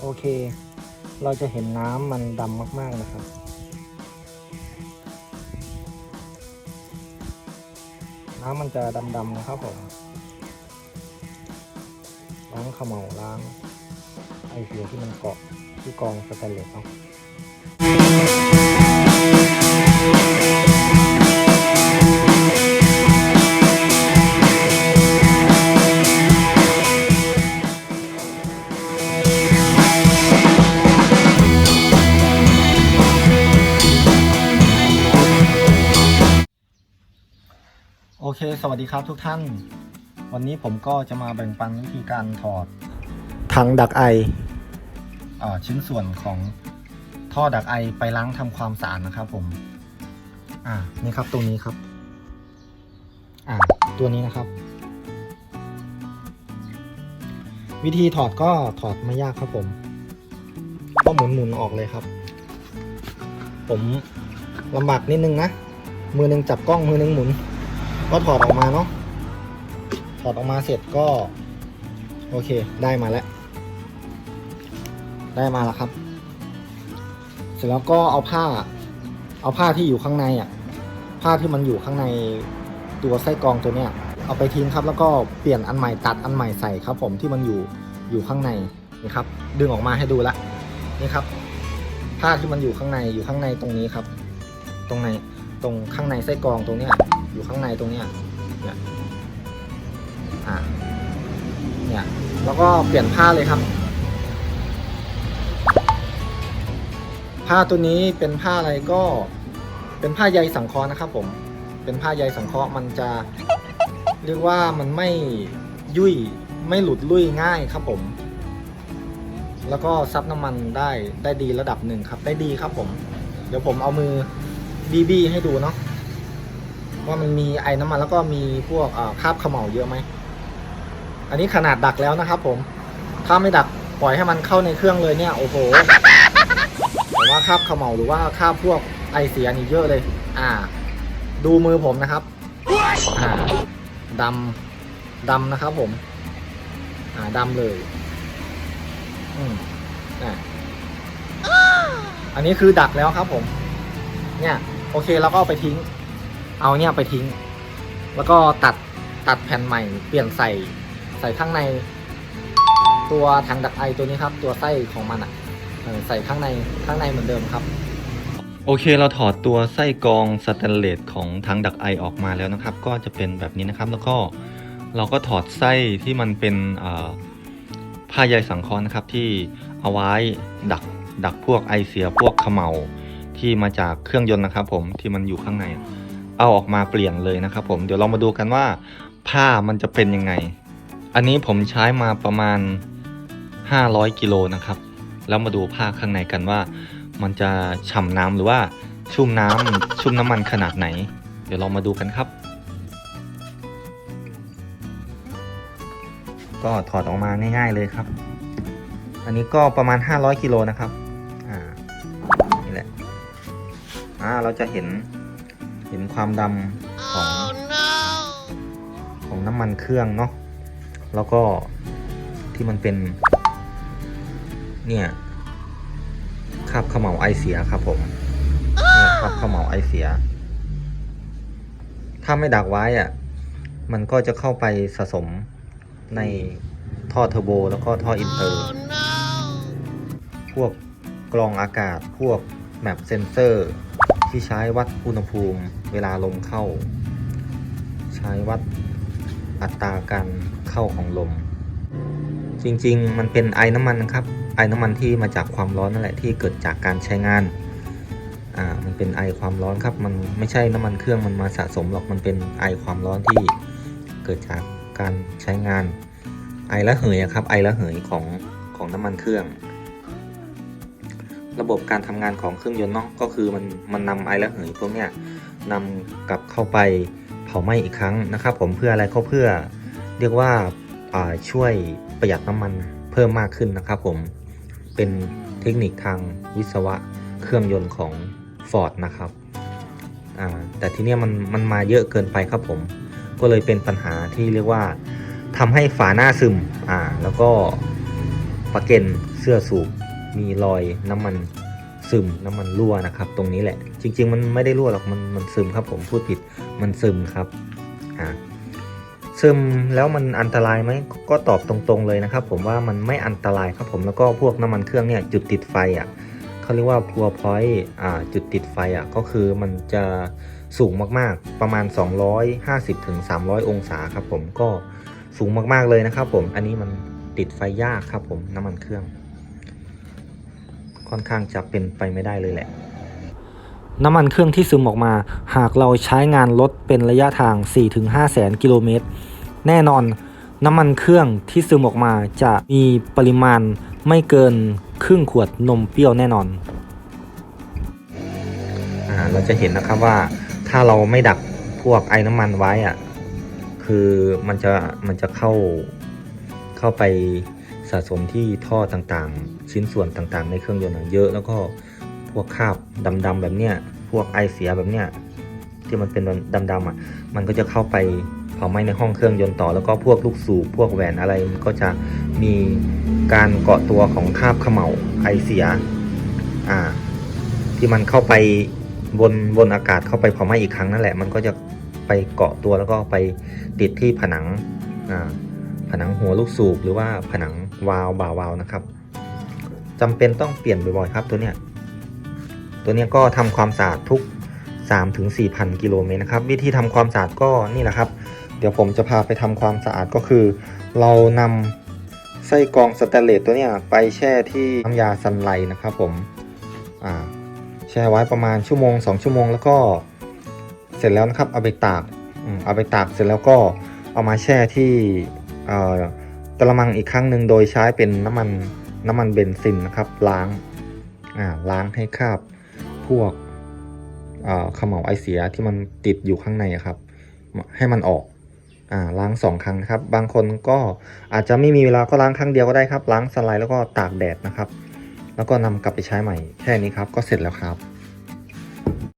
โอเค เราจะเห็นน้ำมันดำมาก ๆ นะครับ น้ำมันจะดำ ๆ นะครับผมล้างขม่าล้างไอเสียที่มันเกาะที่กองสแตนเลสเนาะ สวัสดีครับทุกท่าน วันนี้ผมก็จะมาแบ่งปันวิธีการถอดถังดักไออาชิ้นส่วนของท่อดักไอไปล้างทำความสะอาดนะครับผม อ่านี่ครับตัวนี้ครับ อ่า ตัวนี้นะครับ วิธีถอดก็ถอดไม่ยากครับผม ก็หมุนหมุนๆออกเลยครับ ผมลำบากนิดนึงนะ มือหนึงจับกล้องมือหนึงหมุน ก็ถอดออกมาเนาะถอดออกมาเสร็จก็ โอเค ได้มาแล้ว ได้มาแล้วครับ เสร็จแล้วก็เอาผ้า เอาผ้าที่อยู่ข้างในอะ ผ้าที่มันอยู่ข้างในตัวไส้กรองตัวเนี้ย เอาไปทิ้งครับ แล้วก็เปลี่ยนอันใหม่ตัดอันใหม่ใส่ครับ ผมที่มันอยู่อยู่ข้างในนี่ครับ ดึงออกมาให้ดูละนี่ครับ ผ้าที่มันอยู่ข้างในอยู่ข้างในตรงนี้ครับ ตรงใน ตรงข้างในไส้กรองตรงเนี้ยอยู่ข้างในตรงเนี้ยเนี่ยอ่าเนี่ยแล้วก็เปลี่ยนผ้าเลยครับ ผ้าตัวนี้เป็นผ้าอะไรก็เป็นผ้าใยสังเคราะห์นะครับผมเป็นผ้าใยสังเคราะห์มันจะเรียกว่ามันไม่ยุ่ยไม่หลุดลุ่ยง่ายครับผม แล้วก็ซับน้ำมันได้ได้ดีระดับหนึ่งครับ ได้ดีครับผม เดี๋ยวผมเอามือ บีบีให้ดูเนาะว่ามันมีไอ้น้ำมันแล้วก็มีพวกคราบเขม่าเยอะไหม อันนี้ขนาดดักแล้วนะครับผม ถ้าไม่ดักปล่อยให้มันเข้าในเครื่องเลยเนี่ย โอ้โหผมว่าคราบเขม่าหรือว่าคราบพวกไอเสียนี่เยอะเลย อ่า ดูมือผมนะครับอ่าดำดำนะครับผม อ่าดำเลย อืมอ่าอันนี้คือดักแล้วครับผม เนี่ย โอเคเราก็เอาไปทิ้ง เอาเนี่ยไปทิ้ง แล้วก็ตัดตัดแผ่นใหม่ เปลี่ยนใส่ใส่ข้างใน ตัวถังดักไอตัวนี้ครับ ตัวไส้ของมันอะใส่ข้างในข้างในเหมือนเดิมครับ โอเคเราถอดตัวไส้กรองสแตนเลสของถังดักไอออกมาแล้วนะครับ ก็จะเป็นแบบนี้นะครับ แล้วก็เราก็ถอดไส้ที่มันเป็นผ้าใยสังเคราะห์นะครับที่เอาไว้ดักดักพวกไอเสียพวกขมเหลา ที่มาจากเครื่องยนต์นะครับ ผมที่มันอยู่ข้างใน เอาออกมาเปลี่ยนเลยนะครับ ผมเดี๋ยวเรามาดูกันว่า ผ้ามันจะเป็นยังไง อันนี้ผมใช้มาประมาณ 500กิโลนะครับ แล้วมาดูผ้าข้างในกันว่า มันจะฉ่ำน้ำหรือว่าชุ่มน้ำชุ่มน้ำมันขนาดไหน เดี๋ยวเรามาดูกันครับ ก็ถอดออกมาง่ายๆเลยครับ อันนี้ก็ประมาณ 500กิโลนะครับาเราจะเห็นเห็นความดำของของน้ำมันเครื่องเนาะแล้วก็ที่มันเป็น เนี่ยคราบเขม่าไอเสียครับผมเนี่ยคราบเขม่าไอเสีย ถ้าไม่ดักไว้อะมันก็จะเข้าไปสะสมในท่อเทอร์โบ แล้วก็ท่ออินเตอร์ พวกกรองอากาศพวกแมปเซนเซอร์ ที่ใช้วัดอุณหภูมิ เวลาลมเข้า ใช้วัดอัตราการเข้าของลม จริงๆ มันเป็นไอน้ำมันนะครับ ไอน้ำมันที่มาจากความร้อนนั่นแหละที่เกิดจากการใช้งานอ่ามันเป็นไอความร้อนครับ มันไม่ใช่น้ำมันเครื่องมันมาสะสมหรอกมันเป็นไอความร้อนที่เกิดจากการใช้งาน ไอระเหยครับไอระเหยของของน้ำมันเครื่อง ระบบการทำงานของเครื่องยนต์เนาะก็คือมันมันนำไอระเหยพวกเนี้ยนำกลับเข้าไปเผาไหม้อีกครั้งนะครับ ผมเพื่ออะไรก็เพื่อเรียกว่าาช่วยประหยัดน้ำมันเพิ่มมากขึ้นนะครับผมเป็นเทคนิคทางวิศวะเครื่องยนต์ของ Ford นะครับแต่ทีนี้มันมันมาเยอะเกินไปครับผม ก็เลยเป็นปัญหาที่เรียกว่าทำให้ฝาหน้าซึมอ่าแล้วก็ปะเกนเสื้อสูบ มีรอยน้ำมันซึมน้ำมันรั่วนะครับ ตรงนี้แหละ จริง ๆ มันไม่ได้รั่วหรอกมันมันซึมครับ ผมพูดผิดมันซึมครับอ่าซึมแล้วมันอันตรายไหมก็ตอบตรงๆเลยนะครับ ผมว่ามันไม่อันตรายครับผมแล้วก็พวกน้ำมันเครื่องเนี่ยจุดติดไฟอะเขาเรียกว่าพัวพอยต์อ่าจุดติดไฟอะก็คือมันจะสูงมากๆประมาณ 250ถึง300 องศาครับผมก็สูงมากๆเลยนะครับผมอันนี้มันติดไฟยากครับผมน้ำมันเครื่อง ค่อนข้างจะเป็นไปไม่ได้เลยแหละ น้ำมันเครื่องที่ซึมออกมา หากเราใช้งานรถเป็นระยะทาง 4-5 แสนกิโลเมตร แน่นอนน้ำมันเครื่องที่ซึมออกมาจะมีปริมาณไม่เกินครึ่งขวดนมเปรี้ยวแน่นอนอเราจะเห็นนะครับว่าถ้าเราไม่ดักพวกไอ้น้ำมันไว้อะคือมันจะมันจะเข้าเข้าไป สะสมที่ท่อต่างๆ ชิ้นส่วนต่างๆ ในเครื่องยนต์เยอะแล้วก็พวกคราบดำๆแบบเนี้ยพวกไอเสียแบบเนี้ยที่มันเป็นดำๆอะมันก็จะเข้าไปเผาไหม้ในห้องเครื่องยนต์ต่อแล้วก็พวกลูกสูบพวกแหวนอะไรมันก็จะมีการเกาะตัวของคราบเขม่าไอเสียอ่าที่มันเข้าไปบนบนอากาศเข้าไปเผาไหม้อีกครั้งนั่นแหละ มันก็จะไปเกาะตัวแล้วก็ไปติดที่ผนังอ่า ผนังหัวลูกสูบหรือว่าผนังวาล์วบ่าวาล์วนะครับจำเป็นต้องเปลี่ยนบ่อยๆครับตัวเนี้ยตัวเนี้ยก็ทำความสะอาดทุก 3-4ถึงกิโลเมตรนะครับ วิธีทำความสะอาดก็นี่แหละครับ เดี๋ยวผมจะพาไปทำความสะอาดก็คือ เรานำไส้กรองสแตนเลสตัวเนี้ยไปแช่ที่น้ำยาซันไลนะครับผมอ่าแช่ไว้ประมาณชั่วโมง 2 ชั่วโมงแล้วก็เสร็จแล้วนะครับเอาไปตากเอาไปตากเสร็จแล้วก็เอามาแช่ที่ กระมังอีกครั้งหนึ่งโดยใช้เป็นน้ำมันน้ำมันเบนซินนะครับล้างาล้างให้คราบพวกเอ่อเขม่าวไอเสียที่มันติดอยู่ข้างในครับ ให้มันออกอล้างสองครั้งนะครับ บางคนก็อาจจะไม่มีเวลาก็ล้างครั้งเดียวก็ได้ครับ ล้างสไลด์แล้วก็ตากแดดนะครับ แล้วก็นำกลับไปใช้ใหม่แค่นี้ครับ ก็เสร็จแล้วครับ